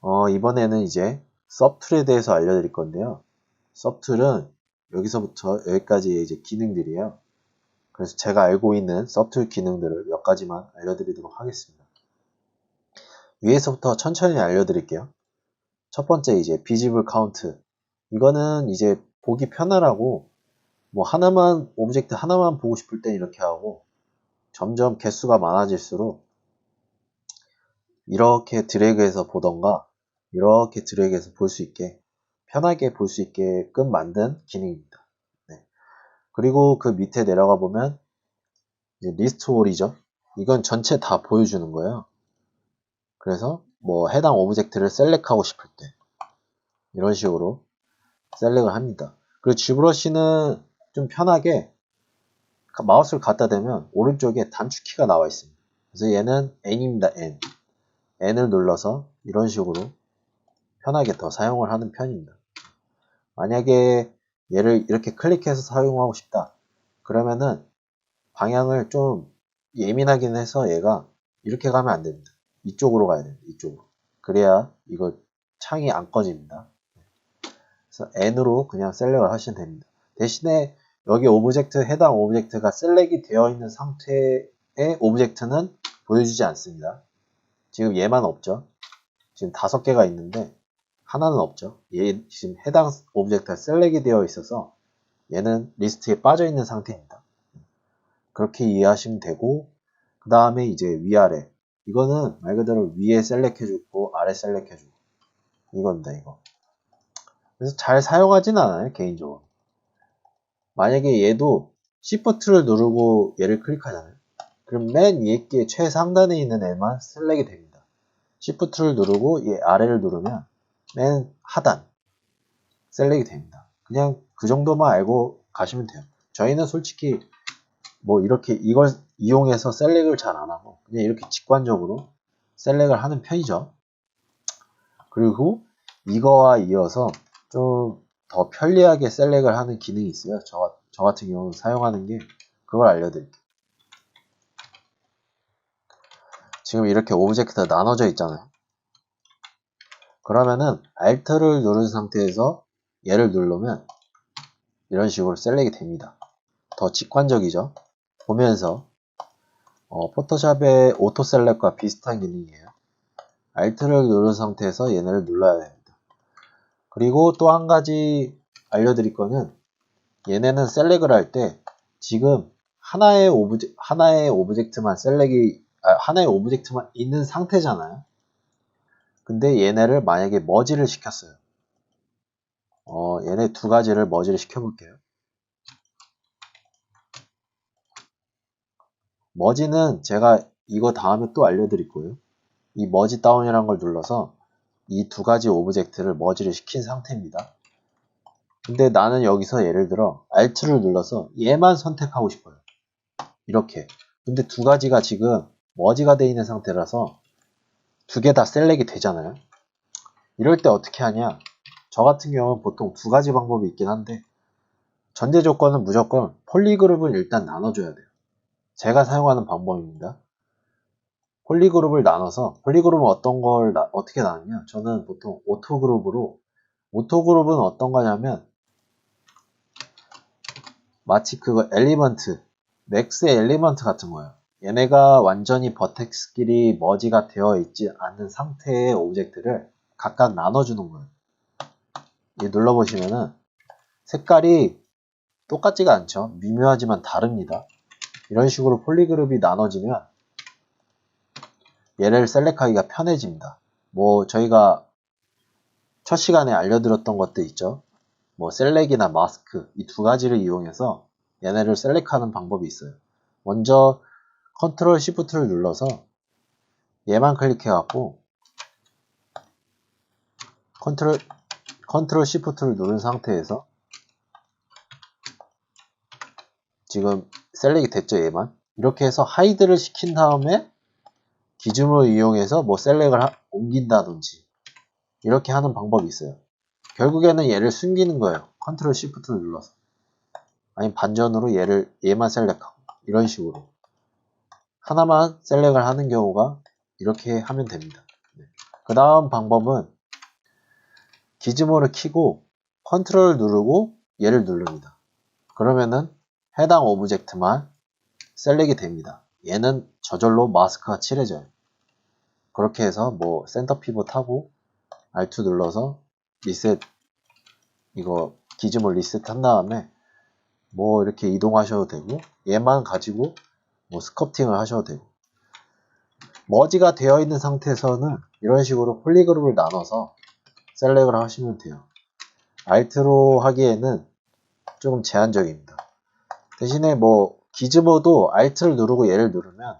어, 이번에는 이제 서툴에 대해서 알려드릴 건데요. 서툴은 여기서부터 여기까지 이제 기능들이에요. 그래서 제가 알고 있는 서툴 기능들을 몇 가지만 알려드리도록 하겠습니다. 위에서부터 천천히 알려드릴게요. 첫 번째 이제 비지블 카운트. 이거는 이제 보기 편하라고 뭐 하나만 오브젝트 하나만 보고 싶을 땐 이렇게 하고 점점 개수가 많아질수록 이렇게 드래그해서 보던가 이렇게 드래그해서 볼 수 있게 편하게 볼 수 있게끔 만든 기능입니다. 네. 그리고 그 밑에 내려가 보면 이제 리스트 홀이죠. 이건 전체 다 보여주는 거예요. 그래서 뭐 해당 오브젝트를 셀렉하고 싶을 때 이런 식으로 셀렉을 합니다. 그리고 G브러쉬는 좀 편하게 마우스를 갖다 대면 오른쪽에 단축키가 나와 있습니다. 그래서 얘는 N입니다. N. N을 눌러서 이런 식으로 편하게 더 사용을 하는 편입니다. 만약에 얘를 이렇게 클릭해서 사용하고 싶다. 그러면은 방향을 좀 예민하긴 해서 얘가 이렇게 가면 안 됩니다. 이쪽으로 가야 됩니다. 이쪽으로. 그래야 이거 창이 안 꺼집니다. 그래서 N으로 그냥 셀렉을 하시면 됩니다. 대신에 여기 오브젝트 해당 오브젝트가 셀렉이 되어 있는 상태의 오브젝트는 보여주지 않습니다. 지금 얘만 없죠. 지금 다섯 개가 있는데 하나는 없죠. 얘 지금 해당 오브젝트가 셀렉이 되어 있어서 얘는 리스트에 빠져 있는 상태입니다. 그렇게 이해하시면 되고 그 다음에 이제 위아래. 이거는 말 그대로 위에 셀렉해 주고 아래 셀렉해 주고. 이겁니다 이거. 그래서 잘 사용하진 않아요 개인적으로. 만약에 얘도 Shift를 누르고 얘를 클릭하잖아요. 그럼 맨 위에 게 최상단에 있는 애만 셀렉이 됩니다. Shift를 누르고 얘 아래를 누르면 맨 하단 셀렉이 됩니다 그냥 그 정도만 알고 가시면 돼요 저희는 솔직히 뭐 이렇게 이걸 이용해서 셀렉을 잘 안 하고 그냥 이렇게 직관적으로 셀렉을 하는 편이죠. 그리고 이거와 이어서 좀 더 편리하게 셀렉을 하는 기능이 있어요. 저, 저 같은 경우는 사용하는 게 그걸 알려드릴게요. 지금 이렇게 오브젝트가 나눠져 있잖아요. 그러면은 Alt를 누른 상태에서 얘를 누르면 이런 식으로 셀렉이 됩니다. 더 직관적이죠. 보면서 어, 포토샵의 오토 셀렉과 비슷한 기능이에요. Alt를 누른 상태에서 얘네를 눌러야 됩니다. 그리고 또 한 가지 알려드릴 거는 얘네는 셀렉을 할 때 지금 하나의 오브젝 하나의 오브젝트만 셀렉이 아, 하나의 오브젝트만 있는 상태잖아요. 근데 얘네를 만약에 머지를 시켰어요. 어, 얘네 두 가지를 머지를 시켜볼게요. 머지는 제가 이거 다음에 또 알려드릴 거예요. 이 머지 다운이라는 걸 눌러서 이 두 가지 오브젝트를 머지를 시킨 상태입니다. 근데 나는 여기서 예를 들어 Alt를 눌러서 얘만 선택하고 싶어요. 이렇게. 근데 두 가지가 지금 머지가 되어 있는 상태라서 두 개 다 셀렉이 되잖아요. 이럴 때 어떻게 하냐? 저 같은 경우는 보통 두 가지 방법이 있긴 한데 전제 조건은 무조건 폴리그룹은 일단 나눠줘야 돼요. 제가 사용하는 방법입니다. 폴리그룹을 나눠서 폴리그룹은 어떤 걸 나, 어떻게 나누냐 저는 보통 오토그룹으로 오토그룹은 어떤 거냐면 마치 그거 엘리먼트 맥스의 엘리먼트 같은 거예요. 얘네가 완전히 버텍스끼리 머지가 되어 있지 않는 상태의 오브젝트를 각각 나눠주는 거예요. 얘 눌러보시면은 색깔이 똑같지가 않죠. 미묘하지만 다릅니다. 이런 식으로 폴리그룹이 나눠지면 얘를 셀렉하기가 편해집니다. 뭐 저희가 첫 시간에 알려드렸던 것도 있죠. 뭐 셀렉이나 마스크 이 두 가지를 이용해서 얘네를 셀렉하는 방법이 있어요. 먼저 컨트롤 시프트를 눌러서 얘만 클릭해 갖고 컨트롤 컨트롤 시프트를 누른 상태에서 지금 셀렉이 됐죠 얘만? 이렇게 해서 하이드를 시킨 다음에 기준으로 이용해서 뭐 셀렉을 하, 옮긴다든지 이렇게 하는 방법이 있어요. 결국에는 얘를 숨기는 거예요. 컨트롤 시프트를 눌러서. 아니면 반전으로 얘를 얘만 셀렉하고. 이런 식으로 하나만 셀렉을 하는 경우가 이렇게 하면 됩니다 네. 그 다음 방법은 기즈모를 키고 컨트롤 누르고 얘를 누릅니다. 그러면은 해당 오브젝트만 셀렉이 됩니다. 얘는 저절로 마스크가 칠해져요. 그렇게 해서 뭐 센터 피벗 하고 R2 눌러서 리셋 이거 기즈모 리셋 한 다음에 뭐 이렇게 이동하셔도 되고 얘만 가지고 뭐 스커팅을 하셔도 되고 머지가 되어 있는 상태에서는 이런 식으로 폴리그룹을 나눠서 셀렉을 하시면 돼요. 알트로 하기에는 조금 제한적입니다. 대신에 뭐 기즈모도 알트를 누르고 얘를 누르면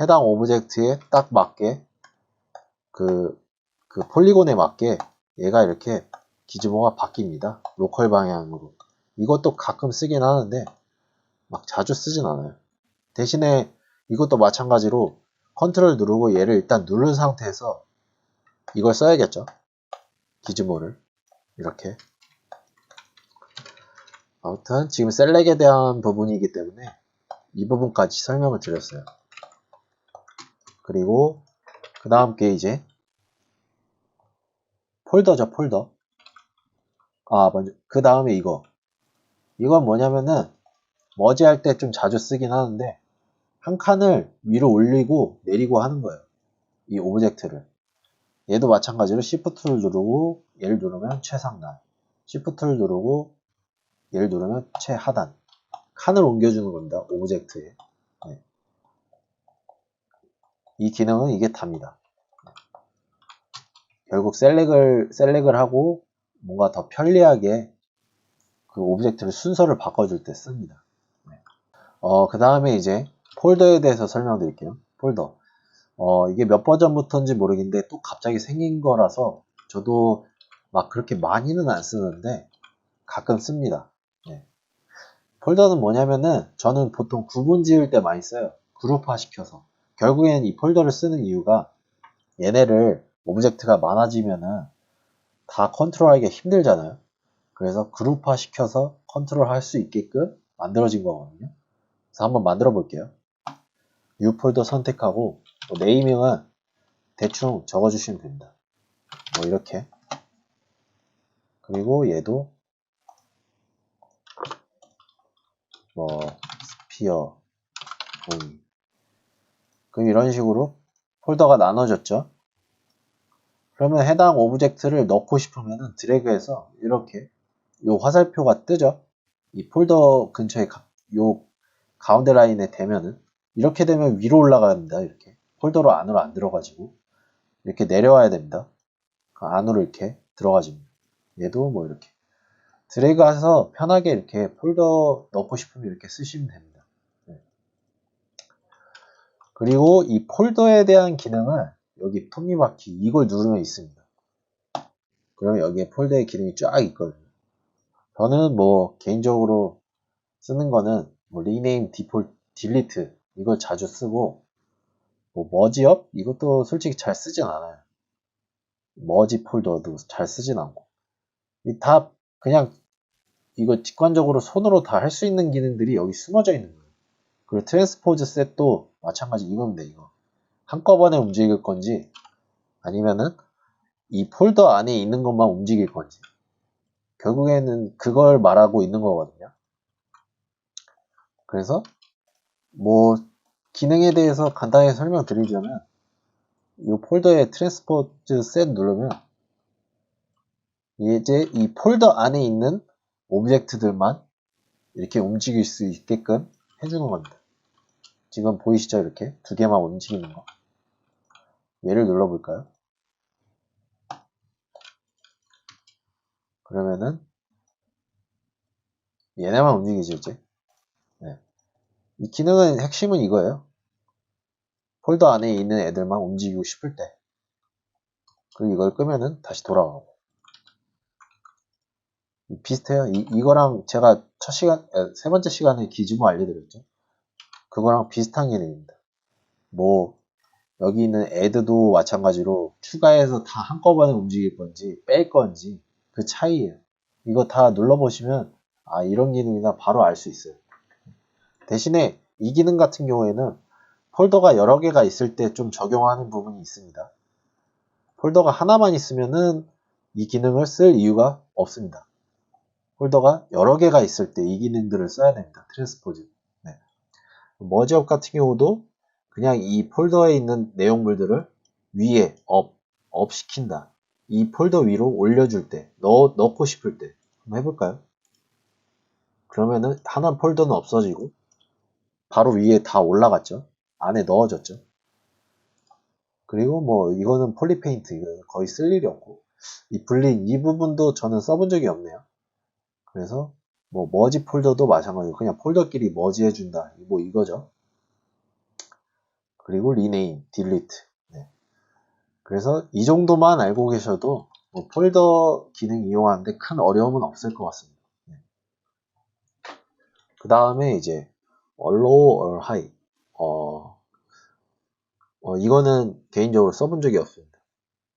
해당 오브젝트에 딱 맞게 그, 그 폴리곤에 맞게 얘가 이렇게 기즈모가 바뀝니다. 로컬 방향으로. 이것도 가끔 쓰긴 하는데 막 자주 쓰진 않아요. 대신에 이것도 마찬가지로 컨트롤 누르고 얘를 일단 누른 상태에서 이걸 써야겠죠. 기즈모를 이렇게 아무튼 지금 셀렉에 대한 부분이기 때문에 이 부분까지 설명을 드렸어요. 그리고 그 다음 게 이제 폴더죠 폴더 아 먼저 그 다음에 이거 이건 뭐냐면은 머지할 때 좀 자주 쓰긴 하는데 한 칸을 위로 올리고 내리고 하는 거예요. 이 오브젝트를. 얘도 마찬가지로 Shift를 누르고 얘를 누르면 최상단, Shift를 누르고 얘를 누르면 최하단. 칸을 옮겨주는 겁니다. 오브젝트에. 네. 이 기능은 이게 답니다. 결국 셀렉을 셀렉을 하고 뭔가 더 편리하게 그 오브젝트를 순서를 바꿔줄 때 씁니다. 네. 어, 그 다음에 이제 폴더에 대해서 설명드릴게요. 폴더. 어, 이게 몇 버전부터인지 모르겠는데 또 갑자기 생긴 거라서 저도 막 그렇게 많이는 안 쓰는데 가끔 씁니다. 네. 폴더는 뭐냐면은 저는 보통 구분 지을 때 많이 써요. 그룹화 시켜서. 결국엔 이 폴더를 쓰는 이유가 얘네를 오브젝트가 많아지면은 다 컨트롤하기가 힘들잖아요. 그래서 그룹화 시켜서 컨트롤 할 수 있게끔 만들어진 거거든요. 그래서 한번 만들어 볼게요. 뉴 폴더 선택하고 뭐 네이밍은 대충 적어주시면 됩니다. 뭐 이렇게 그리고 얘도 뭐 스피어 음. 그럼 이런 식으로 폴더가 나눠졌죠. 그러면 해당 오브젝트를 넣고 싶으면 드래그해서 이렇게 요 화살표가 뜨죠. 이 폴더 근처에 가, 요 가운데 라인에 대면은 이렇게 되면 위로 올라갑니다. 이렇게 폴더로 안으로 안 들어가지고 이렇게 내려와야 됩니다. 그 안으로 이렇게 들어가집니다. 얘도 뭐 이렇게 드래그해서 편하게 이렇게 폴더 넣고 싶으면 이렇게 쓰시면 됩니다. 네. 그리고 이 폴더에 대한 기능은 여기 톱니바퀴 이걸 누르면 있습니다. 그러면 여기에 폴더의 기능이 쫙 있거든요. 저는 뭐 개인적으로 쓰는 거는 뭐 리네임, 디폴, 딜리트 이걸 자주 쓰고 뭐 머지업 이것도 솔직히 잘 쓰진 않아요. 머지 폴더도 잘 쓰진 않고 다 그냥 이거 직관적으로 손으로 다 할 수 있는 기능들이 여기 숨어져 있는 거예요. 그리고 트랜스포즈 셋도 마찬가지 이건데 이거 한꺼번에 움직일 건지 아니면은 이 폴더 안에 있는 것만 움직일 건지 결국에는 그걸 말하고 있는 거거든요. 그래서 뭐 기능에 대해서 간단하게 설명드리자면 이 폴더에 트랜스포즈 셋 누르면 이제 이 폴더 안에 있는 오브젝트들만 이렇게 움직일 수 있게끔 해주는 겁니다. 지금 보이시죠? 이렇게 두 개만 움직이는 거. 얘를 눌러볼까요? 그러면은 얘네만 움직이죠 이제 네. 이 기능은 핵심은 이거예요. 폴더 안에 있는 애들만 움직이고 싶을 때. 그리고 이걸 끄면은 다시 돌아가고. 비슷해요. 이, 이거랑 제가 첫 시간 세 번째 시간에 기준을 알려드렸죠. 그거랑 비슷한 기능입니다. 뭐 여기 있는 애드도 마찬가지로 추가해서 다 한꺼번에 움직일 건지 뺄 건지 그 차이예요. 이거 다 눌러보시면 아 이런 기능이나 바로 알 수 있어요. 대신에 이 기능 같은 경우에는 폴더가 여러 개가 있을 때 좀 적용하는 부분이 있습니다. 폴더가 하나만 있으면은 이 기능을 쓸 이유가 없습니다. 폴더가 여러 개가 있을 때 이 기능들을 써야 됩니다. 트랜스포즈. 네. 머지업 같은 경우도 그냥 이 폴더에 있는 내용물들을 위에 업, 업 시킨다. 이 폴더 위로 올려줄 때, 넣, 넣고 싶을 때. 한번 해볼까요? 그러면은 하나 폴더는 없어지고 바로 위에 다 올라갔죠. 안에 넣어졌죠. 그리고 뭐 이거는 폴리페인트 이거 거의 쓸 일이 없고 이 블린 이 부분도 저는 써본 적이 없네요. 그래서 뭐 머지 폴더도 마찬가지고 그냥 폴더끼리 머지 해준다 뭐 이거죠. 그리고 리네임, 딜리트. 네. 그래서 이 정도만 알고 계셔도 뭐 폴더 기능 이용하는데 큰 어려움은 없을 것 같습니다. 네. 그 다음에 이제 allow or hide. 어, 어, 이거는 개인적으로 써본 적이 없습니다.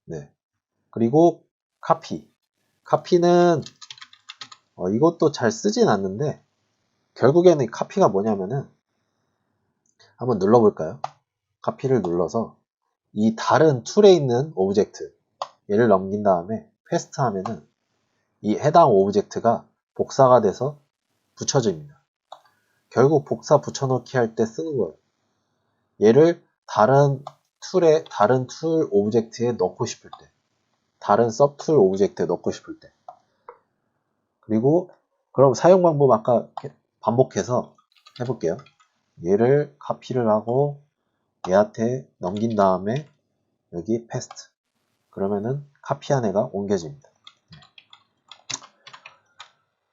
네. 그리고 카피. 카피는 어, 이것도 잘 쓰진 않는데 결국에는 카피가 뭐냐면은 한번 눌러볼까요? 카피를 눌러서 이 다른 툴에 있는 오브젝트 얘를 넘긴 다음에 패스트 하면은 이 해당 오브젝트가 복사가 돼서 붙여집니다. 결국 복사 붙여넣기 할 때 쓰는 거예요. 얘를 다른 툴에 다른 툴 오브젝트에 넣고 싶을 때 다른 서툴 오브젝트에 넣고 싶을 때 그리고 그럼 사용 방법 아까 반복해서 해볼게요. 얘를 카피를 하고 얘한테 넘긴 다음에 여기 패스트 그러면은 카피한 애가 옮겨집니다.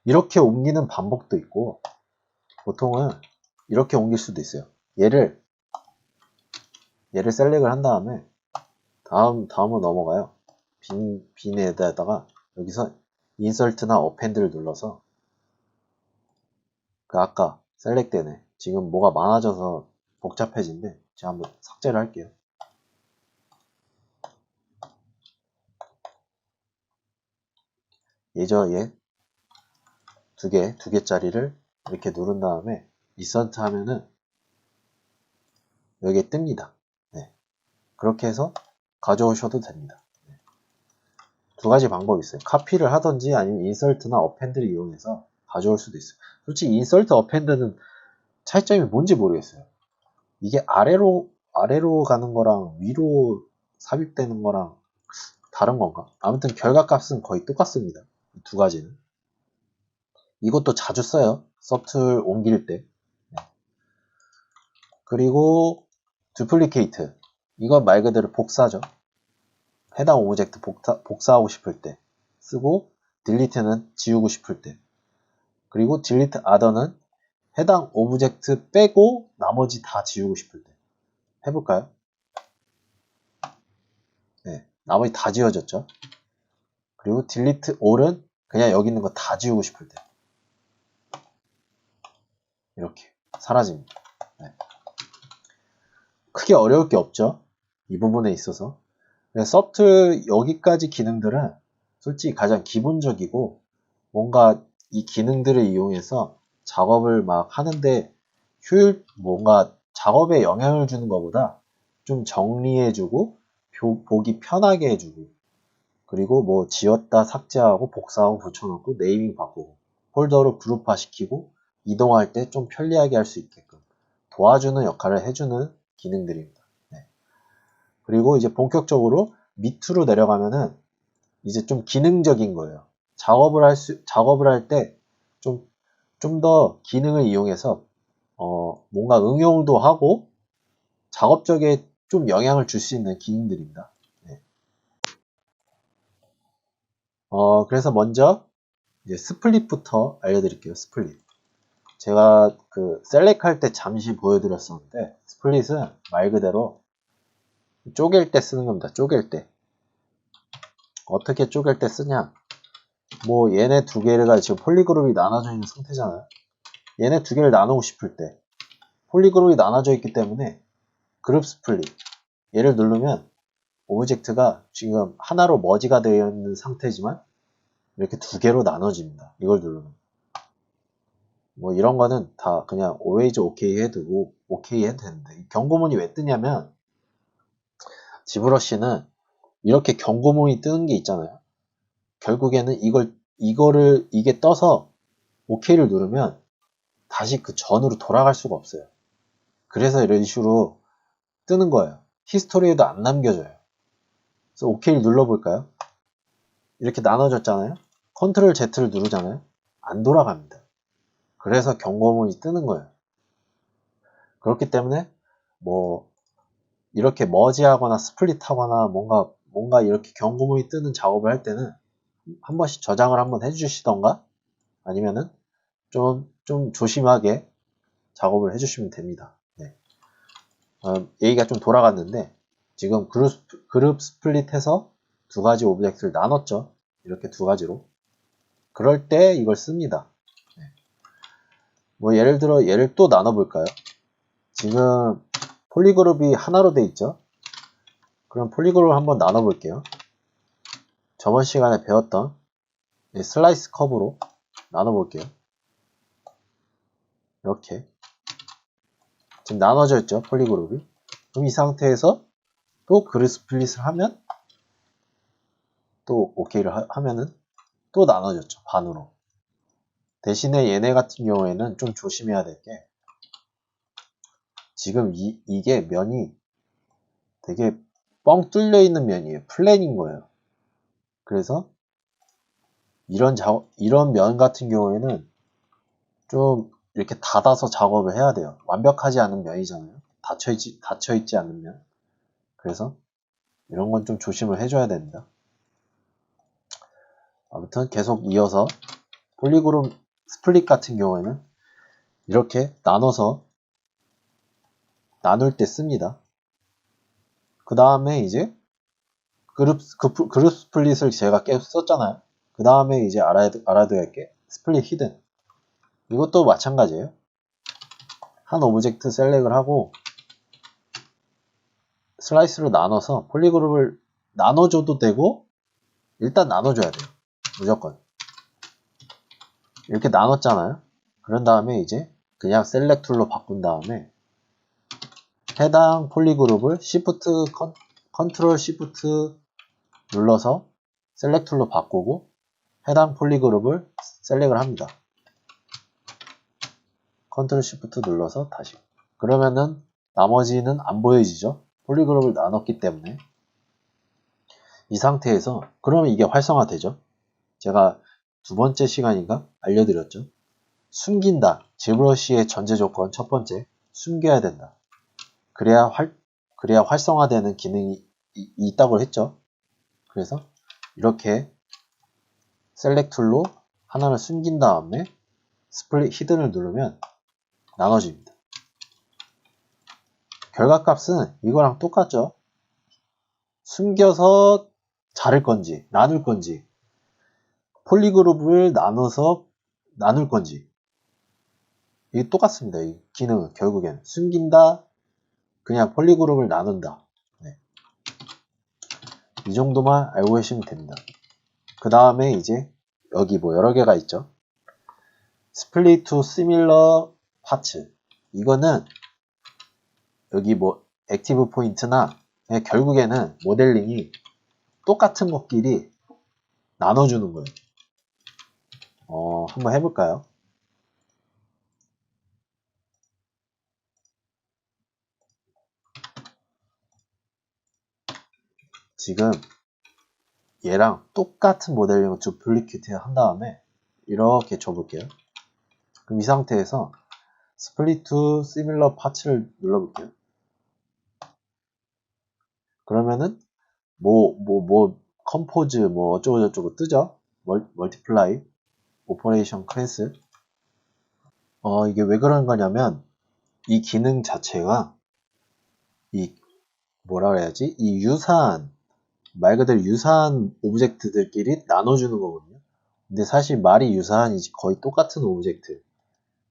이렇게 옮기는 방법도 있고 보통은 이렇게 옮길 수도 있어요. 얘를 얘를 셀렉을 한 다음에 다음 다음으로 넘어가요. 빈 빈에다가 여기서 인설트나 어펜드를 눌러서 그 아까 셀렉되네. 지금 뭐가 많아져서 복잡해진데 제가 한번 삭제를 할게요. 예저 얘 두 개, 두 개짜리를 이렇게 누른 다음에 이선트 하면은 여기에 뜹니다. 네. 그렇게 해서 가져오셔도 됩니다. 네. 두 가지 방법이 있어요. 카피를 하든지 아니면 인설트나 어펜드를 이용해서 가져올 수도 있어요. 솔직히 인설트, 어펜드는 차이점이 뭔지 모르겠어요. 이게 아래로 아래로 가는 거랑 위로 삽입되는 거랑 다른 건가? 아무튼 결과값은 거의 똑같습니다. 두 가지는. 이것도 자주 써요. 서툴 옮길 때. 네. 그리고 두플리케이트. 이건 말 그대로 복사죠. 해당 오브젝트 복사, 복사하고 싶을 때 쓰고 딜리트는 지우고 싶을 때 그리고 딜리트 아더는 해당 오브젝트 빼고 나머지 다 지우고 싶을 때 해볼까요? 네, 나머지 다 지워졌죠. 그리고 딜리트 all은 그냥 여기 있는 거 다 지우고 싶을 때 이렇게 사라집니다. 네. 크게 어려울 게 없죠. 이 부분에 있어서 서틀 여기까지 기능들은 솔직히 가장 기본적이고 뭔가 이 기능들을 이용해서 작업을 막 하는데 효율, 뭔가 작업에 영향을 주는 것보다 좀 정리해주고 보기 편하게 해주고 그리고 뭐 지웠다 삭제하고 복사하고 붙여놓고 네이밍 바꾸고 폴더로 그룹화 시키고 이동할 때 좀 편리하게 할 수 있게끔 도와주는 역할을 해주는 기능들입니다. 네. 그리고 이제 본격적으로 밑으로 내려가면은 이제 좀 기능적인 거예요. 작업을 할 수, 작업을 할 때 좀, 좀 더 기능을 이용해서, 어, 뭔가 응용도 하고, 작업적에 좀 영향을 줄 수 있는 기능들입니다. 네. 어, 그래서 먼저, 이제 스플릿부터 알려드릴게요. 스플릿. 제가 그 셀렉 할 때 잠시 보여드렸었는데, 스플릿은 말 그대로 쪼갤 때 쓰는 겁니다. 쪼갤 때. 어떻게 쪼갤 때 쓰냐? 뭐 얘네 두 개가 지금 폴리그룹이 나눠져 있는 상태잖아요. 얘네 두 개를 나누고 싶을 때 폴리그룹이 나눠져 있기 때문에 그룹 스플릿 얘를 누르면 오브젝트가 지금 하나로 머지가 되어 있는 상태지만 이렇게 두 개로 나눠집니다. 이걸 누르면 뭐 이런 거는 다 그냥 always OK 해두고 OK 해도 되는데 경고문이 왜 뜨냐면 지브러쉬는 이렇게 경고문이 뜨는 게 있잖아요. 결국에는 이걸, 이거를, 이게 떠서 OK를 누르면 다시 그 전으로 돌아갈 수가 없어요. 그래서 이런 식으로 뜨는 거예요. 히스토리에도 안 남겨져요. 그래서 OK를 눌러볼까요? 이렇게 나눠졌잖아요. 컨트롤 Z를 누르잖아요. 안 돌아갑니다. 그래서 경고문이 뜨는 거예요. 그렇기 때문에 뭐 이렇게 머지하거나 스플릿하거나 뭔가 뭔가 이렇게 경고문이 뜨는 작업을 할 때는 한 번씩 저장을 한번 해주시던가 아니면은 좀, 좀 조심하게 작업을 해주시면 됩니다. 네. 어, 얘기가 좀 돌아갔는데 지금 그룹, 그룹 스플릿해서 두 가지 오브젝트를 나눴죠. 이렇게 두 가지로. 그럴 때 이걸 씁니다. 네. 뭐 예를 들어 얘를 또 나눠볼까요? 지금 폴리그룹이 하나로 돼 있죠. 그럼 폴리그룹을 한번 나눠볼게요. 저번 시간에 배웠던 이 슬라이스 컵으로 나눠볼게요. 이렇게 지금 나눠져 있죠 폴리그룹이 그럼 이 상태에서 또 그룹 스플릿을 하면 또 OK를 하, 하면은 또 나눠졌죠 반으로 대신에 얘네 같은 경우에는 좀 조심해야 될 게 지금 이, 이게 면이 되게 뻥 뚫려 있는 면이에요 플랜인 거예요 그래서 이런 작업, 이런 면 같은 경우에는 좀 이렇게 닫아서 작업을 해야 돼요. 완벽하지 않은 면이잖아요. 닫혀있지, 닫혀있지 않는 면. 그래서 이런 건 좀 조심을 해줘야 됩니다. 아무튼 계속 이어서 폴리그룹 스플릿 같은 경우에는 이렇게 나눠서 나눌 때 씁니다. 그 다음에 이제 그룹, 그, 그룹 스플릿을 제가 계속 썼잖아요. 그 다음에 이제 알아야, 알아둬야 할 게 스플릿 히든. 이것도 마찬가지예요. 한 오브젝트 셀렉을 하고 슬라이스로 나눠서 폴리그룹을 나눠줘도 되고 일단 나눠줘야 돼요. 무조건. 이렇게 나눴잖아요. 그런 다음에 이제 그냥 셀렉 툴로 바꾼 다음에 해당 폴리그룹을 Shift 컨트롤 Shift 눌러서 셀렉 툴로 바꾸고 해당 폴리그룹을 셀렉을 합니다. 컨트롤 시프트 눌러서 다시 그러면은 나머지는 안 보여지죠 폴리그룹을 나눴기 때문에 이 상태에서 그러면 이게 활성화되죠 제가 두 번째 시간인가? 알려드렸죠. 숨긴다. 지브러시의 전제 조건 첫 번째. 숨겨야 된다. 그래야 활 그래야 활성화되는 기능이 이, 있다고 했죠. 그래서 이렇게 셀렉 툴로 하나를 숨긴 다음에 스플릿 히든을 누르면 나눠집니다. 결과값은 이거랑 똑같죠. 숨겨서 자를 건지 나눌 건지 폴리그룹을 나눠서 나눌 건지 이게 똑같습니다. 이 기능은 결국엔 숨긴다 그냥 폴리그룹을 나눈다 네. 이 정도만 알고 계시면 됩니다. 그 다음에 이제 여기 뭐 여러 개가 있죠. 스플릿 투 시밀러 파츠 이거는 여기 뭐 액티브 포인트나 결국에는 모델링이 똑같은 것끼리 나눠주는 거예요. 어, 한번 해볼까요? 지금 얘랑 똑같은 모델링을 두플리케이트 한 다음에 이렇게 줘볼게요. 그럼 이 상태에서 스플릿 투 시밀러 파츠를 눌러볼게요. 그러면은 뭐 뭐뭐 컴포즈 뭐 어쩌고 저쩌고 뜨죠? 멀, 멀티플라이 오퍼레이션 클래스 어 이게 왜 그런 거냐면 이 기능 자체가 이 뭐라 그래야지 이 유사한 말 그대로 유사한 오브젝트들끼리 나눠주는 거거든요. 근데 사실 말이 유사한이지 거의 똑같은 오브젝트.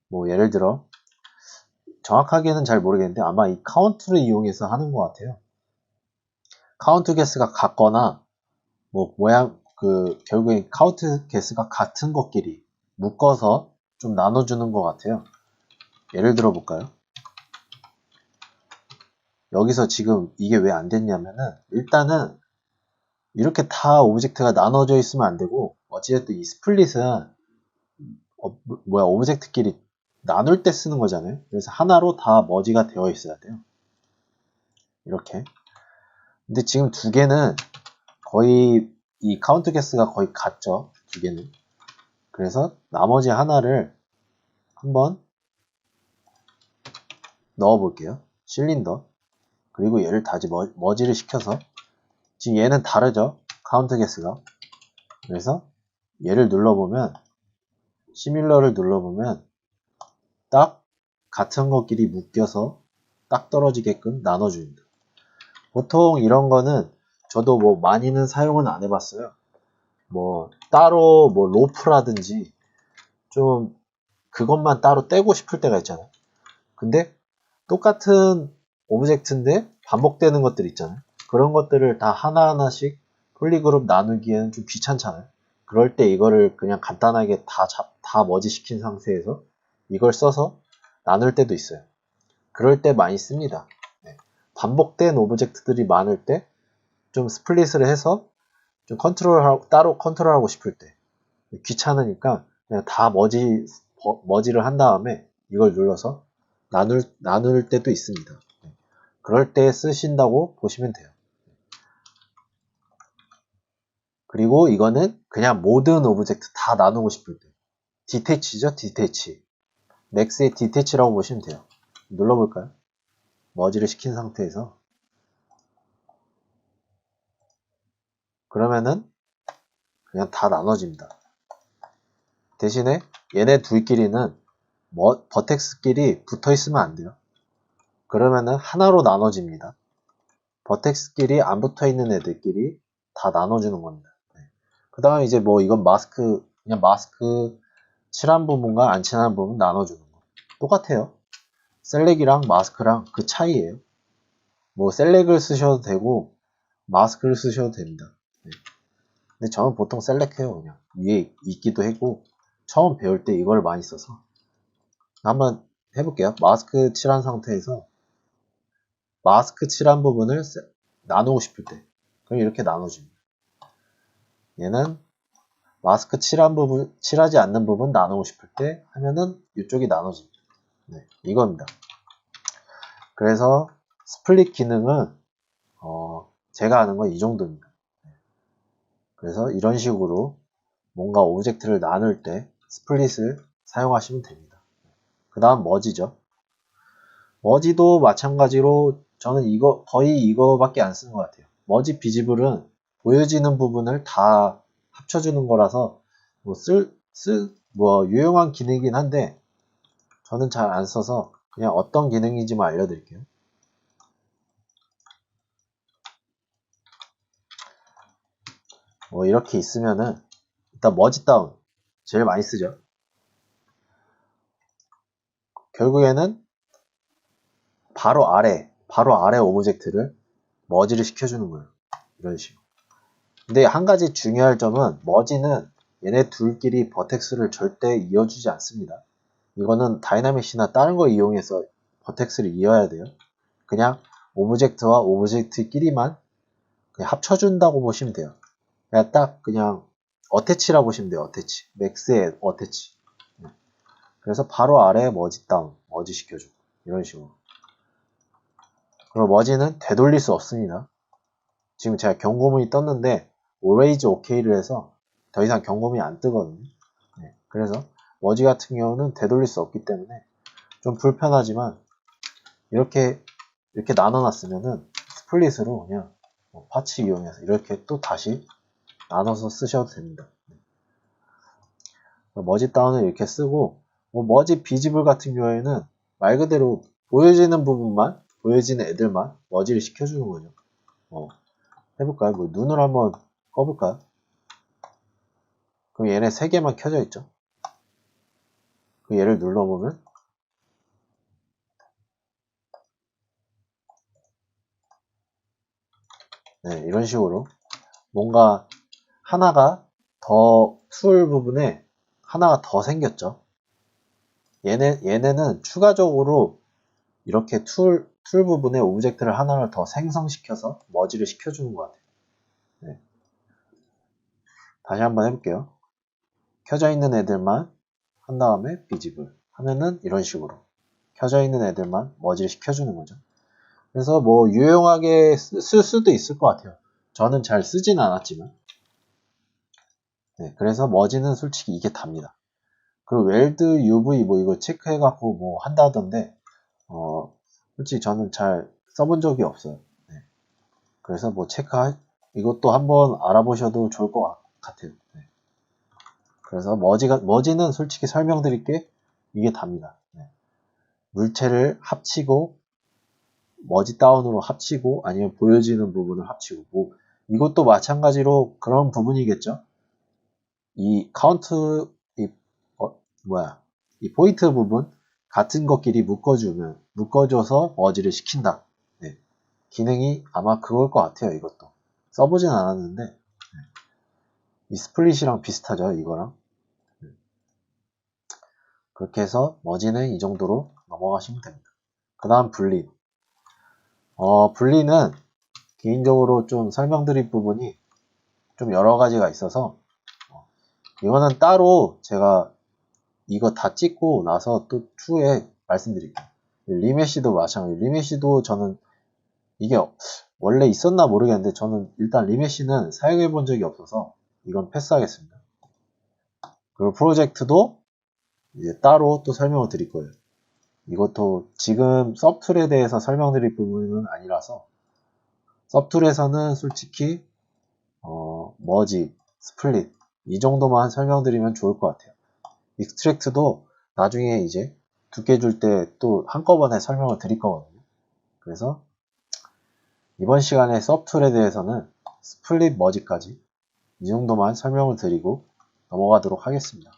뭐 예를 들어 정확하게는 잘 모르겠는데 아마 이 카운트를 이용해서 하는 것 같아요. 카운트 개수가 같거나 뭐 모양 그 결국에 카운트 개수가 같은 것끼리 묶어서 좀 나눠주는 것 같아요. 예를 들어 볼까요? 여기서 지금 이게 왜 안 됐냐면은 일단은 이렇게 다 오브젝트가 나눠져 있으면 안 되고 어찌됐든 이 스플릿은 어, 뭐- 뭐야 오브젝트끼리 나눌 때 쓰는 거잖아요. 그래서 하나로 다 머지가 되어 있어야 돼요. 이렇게. 근데 지금 두 개는 거의 이 카운트 개수가 거의 같죠. 두 개는. 그래서 나머지 하나를 한번 넣어 볼게요. 실린더. 그리고 얘를 다시 머, 머지를 시켜서 지금 얘는 다르죠. 카운트 개수가. 그래서 얘를 눌러보면 시뮬러를 눌러보면 딱 같은 것끼리 묶여서 딱 떨어지게끔 나눠줍니다. 보통 이런 거는 저도 뭐 많이는 사용은 안 해봤어요. 뭐 따로 뭐 로프라든지 좀 그것만 따로 떼고 싶을 때가 있잖아요. 근데 똑같은 오브젝트인데 반복되는 것들 있잖아요. 그런 것들을 다 하나하나씩 폴리그룹 나누기에는 좀 귀찮잖아요. 그럴 때 이거를 그냥 간단하게 다, 잡- 다 머지시킨 상태에서 이걸 써서 나눌 때도 있어요. 그럴 때 많이 씁니다. 네. 반복된 오브젝트들이 많을 때 좀 스플릿을 해서 좀 컨트롤하고 따로 컨트롤하고 싶을 때 귀찮으니까 그냥 다 머지 버- 머지를 한 다음에 이걸 눌러서 나눌 나눌 때도 있습니다. 네. 그럴 때 쓰신다고 보시면 돼요. 그리고 이거는 그냥 모든 오브젝트 다 나누고 싶을 때 디테치죠 디테치 맥스의 디테치라고 보시면 돼요. 눌러볼까요? 머지를 시킨 상태에서 그러면은 그냥 다 나눠집니다. 대신에 얘네 둘끼리는 뭐, 버텍스끼리 붙어 있으면 안 돼요. 그러면은 하나로 나눠집니다. 버텍스끼리 안 붙어 있는 애들끼리 다 나눠주는 겁니다. 그 다음에 이제 뭐 이건 마스크, 그냥 마스크 칠한 부분과 안 칠한 부분 나눠주는 거. 똑같아요. 셀렉이랑 마스크랑 그 차이예요. 뭐 셀렉을 쓰셔도 되고 마스크를 쓰셔도 됩니다. 네. 근데 저는 보통 셀렉해요 그냥 위에 있기도 했고 처음 배울 때 이걸 많이 써서 한번 해볼게요. 마스크 칠한 상태에서 마스크 칠한 부분을 세- 나누고 싶을 때 그럼 이렇게 나눠줍니다. 얘는 마스크 칠한 부분, 칠하지 않는 부분 나누고 싶을 때 하면은 이쪽이 나눠집니다. 네, 이겁니다. 그래서 스플릿 기능은 어, 제가 아는 건 이 정도입니다. 네. 그래서 이런 식으로 뭔가 오브젝트를 나눌 때 스플릿을 사용하시면 됩니다. 그 다음 머지죠. 머지도 마찬가지로 저는 이거 거의 이거밖에 안 쓰는 것 같아요. 머지 비지블은 보여지는 부분을 다 합쳐주는 거라서 뭐 쓸, 쓸, 뭐 유용한 기능이긴 한데 저는 잘 안 써서 그냥 어떤 기능인지만 알려드릴게요. 뭐 이렇게 있으면은 일단 머지 다운 제일 많이 쓰죠. 결국에는 바로 아래 바로 아래 오브젝트를 머지를 시켜주는 거예요. 이런 식으로. 근데 한 가지 중요할 점은 머지는 얘네 둘끼리 버텍스를 절대 이어주지 않습니다. 이거는 다이나믹이나 다른 거 이용해서 버텍스를 이어야 돼요. 그냥 오브젝트와 오브젝트끼리만 그냥 합쳐준다고 보시면 돼요. 그냥 딱 그냥 어태치라고 보시면 돼요. 어태치. 맥스의 어태치. 네. 그래서 바로 아래에 머지 다운, 머지 시켜주고 이런 식으로. 그리고 머지는 되돌릴 수 없습니다. 지금 제가 경고문이 떴는데 always okay를 해서 더 이상 경고문이 안 뜨거든요. 네, 그래서 머지 같은 경우는 되돌릴 수 없기 때문에 좀 불편하지만 이렇게 이렇게 나눠놨으면은 스플릿으로 그냥 뭐 파츠 이용해서 이렇게 또 다시 나눠서 쓰셔도 됩니다. 네. 머지 다운을 이렇게 쓰고 뭐 머지 비지블 같은 경우에는 말 그대로 보여지는 부분만 보여지는 애들만 머지를 시켜주는 거죠. 어, 해볼까요? 뭐 눈을 한번 꺼볼까요? 그럼 얘네 세 개만 켜져 있죠. 그 얘를 눌러보면 네, 이런 식으로 뭔가 하나가 더 툴 부분에 하나가 더 생겼죠. 얘네, 얘네는 추가적으로 이렇게 툴, 툴 부분에 오브젝트를 하나를 더 생성시켜서 머지를 시켜주는 것 같아요. 네. 다시 한번 해볼게요. 켜져 있는 애들만 한 다음에 비집을 하면은 이런 식으로 켜져 있는 애들만 머지를 시켜주는 거죠. 그래서 뭐 유용하게 쓰- 쓸 수도 있을 것 같아요. 저는 잘 쓰진 않았지만. 네, 그래서 머지는 솔직히 이게 답니다. 그리고 웰드, UV 뭐 이거 체크해갖고 뭐 한다던데, 어, 솔직히 저는 잘 써본 적이 없어요. 네. 그래서 뭐 체크, 이것도 한번 알아보셔도 좋을 것 같- 같아요. 네. 그래서 머지가, 머지는 솔직히 설명드릴 게 이게 답니다. 네. 물체를 합치고 머지 다운으로 합치고 아니면 보여지는 부분을 합치고 뭐 이것도 마찬가지로 그런 부분이겠죠. 이 카운트 이 어, 뭐야 이 포인트 부분 같은 것끼리 묶어주면 묶어줘서 머지를 시킨다. 네. 기능이 아마 그걸 것 같아요. 이것도 써보진 않았는데 네. 이 스플릿이랑 비슷하죠. 이거랑 네. 그렇게 해서 머지는 이 정도로 넘어가시면 됩니다. 그 다음 분리 어, 분리는 개인적으로 좀 설명드릴 부분이 좀 여러 가지가 있어서 어, 이거는 따로 제가 이거 다 찍고 나서 또 추후에 말씀드릴게요. 리메시도 마찬가지. 리메시도 저는 이게 원래 있었나 모르겠는데 저는 일단 리메시는 사용해 본 적이 없어서 이건 패스하겠습니다. 그리고 프로젝트도 이제 따로 또 설명을 드릴 거예요. 이것도 지금 섭툴에 대해서 설명드릴 부분은 아니라서 섭툴에서는 솔직히 어, 머지, 스플릿 이 정도만 설명드리면 좋을 것 같아요. 익스트랙트도 나중에 이제 두께 줄 때 또 한꺼번에 설명을 드릴 거거든요. 그래서 이번 시간에 섭툴에 대해서는 스플릿 머지까지 이 정도만 설명을 드리고 넘어가도록 하겠습니다.